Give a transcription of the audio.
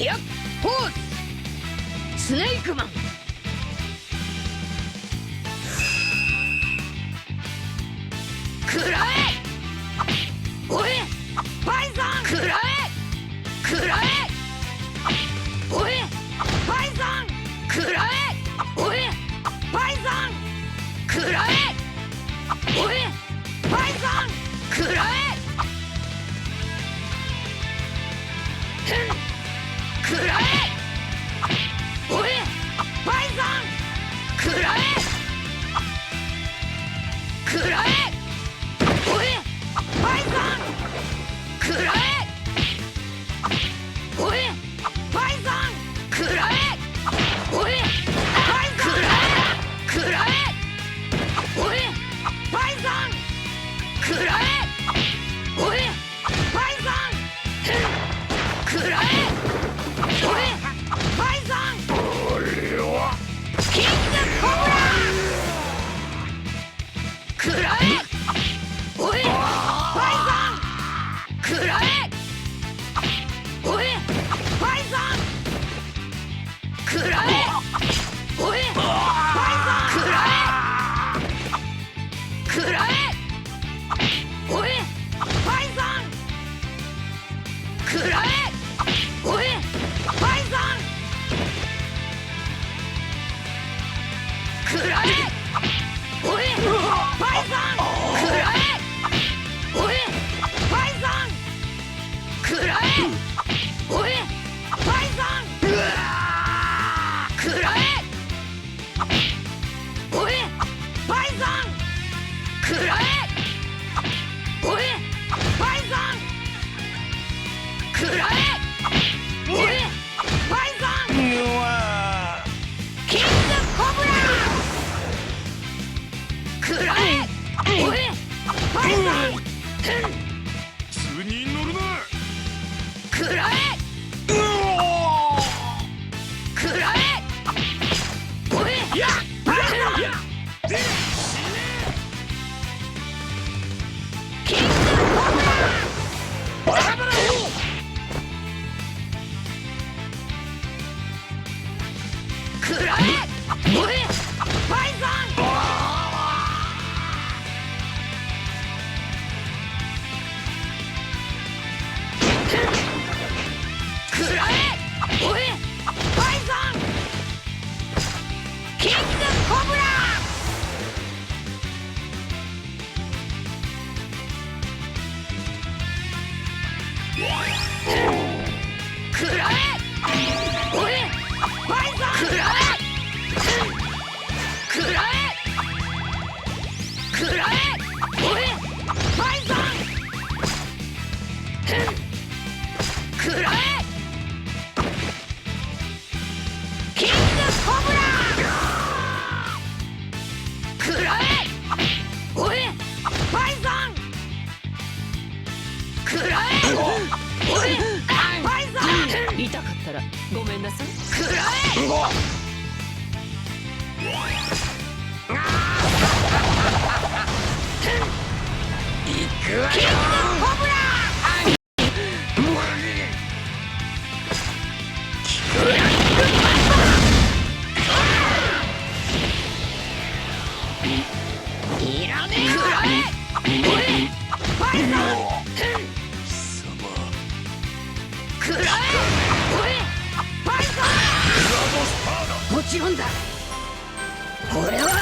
気圧ポーズスネークマン。くらえ！おいバイソンくらえ！くらえ！くらえおいパイさんくらえおいイくらえおいイくらえくらえおいイくらえおいイくらえらえおいバイソン食らえおいバイソン食らえおいバイソン食らえおいバイソンうわキングコブラ食らえおいバイソンくらえくらえやっキングコブラ！食らえ食らえおいバイソン。食らえおいバイソン。痛かったらごめんなさい。食らえもちろんだ。は